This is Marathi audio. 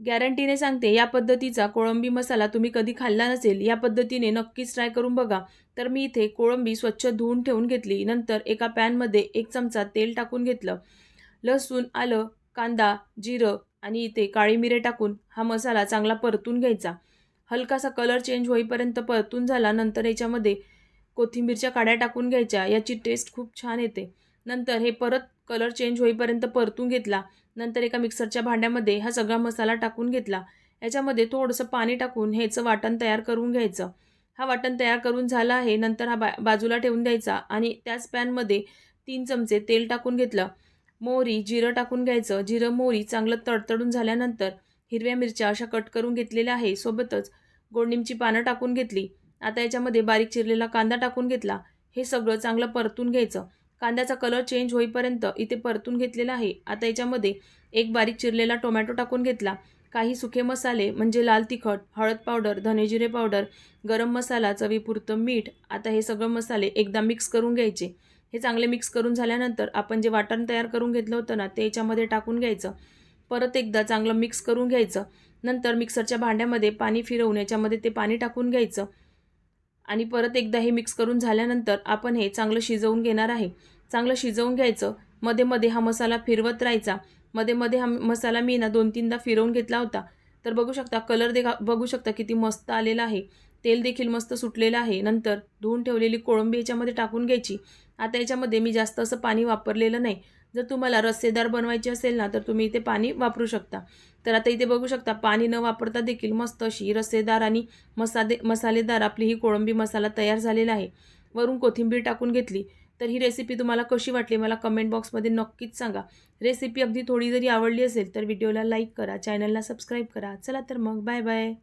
गॅरंटीने सांगते या पद्धतीचा कोळंबी मसाला तुम्ही कधी खाल्ला नसेल या पद्धतीने नक्कीच ट्राय करून बघा. तर मी इथे कोळंबी स्वच्छ धुवून ठेवून घेतली. नंतर एका पॅनमध्ये एक चमचा तेल टाकून घेतलं. लसूण आलं कांदा जिरं आणि इथे काळी मिरे टाकून हा मसाला चांगला परतून घ्यायचा. हलकासा कलर चेंज होईपर्यंत परतून झाला. नंतर याच्यामध्ये कोथिंबीरच्या काड्या टाकून घ्यायच्या. याची टेस्ट खूप छान येते. नंतर हे परत कलर चेंज होईपर्यंत परतून घेतला. नंतर एका मिक्सरच्या भांड्यामध्ये हा सगळा मसाला टाकून घेतला. याच्यामध्ये थोडंसं पाणी टाकून ह्याचं वाटण तयार करून घ्यायचं. हा वाटण तयार करून झाला आहे. नंतर हा बा बाजूला ठेवून द्यायचा आणि त्याच पॅनमध्ये तीन चमचे तेल टाकून घेतलं. मोहरी जिरं टाकून घ्यायचं. जिरं मोहरी चांगलं तडतडून झाल्यानंतर हिरव्या मिरच्या अशा कट करून घेतलेल्या आहे. सोबतच गोडनिमची पानं टाकून घेतली. आता याच्यामध्ये बारीक चिरलेला कांदा टाकून घेतला. हे सगळं चांगलं परतून घ्यायचं. कांद्याचा कलर चेंज होईपर्यंत इथे परतून घेतलेला आहे. आता याच्यामध्ये एक बारीक चिरलेला टोमॅटो टाकून घेतला. काही सुखे मसाले म्हणजे लाल तिखट हळद पावडर धनेजिरे पावडर गरम मसाला चवीपुरतं मीठ आता हे सगळं मसाले एकदा मिक्स करून घ्यायचे. हे चांगले मिक्स करून झाल्यानंतर आपण जे वाटण तयार करून घेतलं होतं ना ते याच्यामध्ये टाकून घ्यायचं. परत एकदा चांगलं मिक्स करून घ्यायचं. नंतर मिक्सरच्या भांड्यामध्ये पाणी फिरवून याच्यामध्ये ते पाणी टाकून घ्यायचं. आणि परत एकदा हे मिक्स करून झाल्यानंतर आपण हे चांगलं शिजवून घेणार आहे. चांगलं शिजवून घ्यायचं. मध्ये मध्ये हा मसाला फिरवत राहायचा. मध्ये मध्ये हा मसाला मी ना दोन तीनदा फिरवून घेतला होता. तर बघू शकता कलर देखा बघू शकता किती मस्त आलेला आहे. तेल देखील मस्त सुटलेलं आहे. नंतर धुवून ठेवलेली कोळंबी याच्यामध्ये टाकून घ्यायची. आता याच्यामध्ये मी जास्त असं पाणी वापरलेलं नाही. जर तुम्हाला रस्सेदार बनवायची असेल ना तर तुम्ही इथे पाणी वापरू शकता. तर आता इथे बघू शकता पाणी न वापरता देखील मस्त अशी रस्सेदार आणि मसाले मसालेदार आपली ही कोळंबी मसाला तयार झालेला आहे. वरून कोथिंबीर टाकून घेतली. तर ही रेसिपी तुम्हाला कशी वाटली मला कमेंट बॉक्समध्ये नक्कीच सांगा. रेसिपी अगदी थोडी जरी आवडली असेल तर व्हिडिओला लाईक करा चॅनलला सबस्क्राईब करा. चला तर मग बाय बाय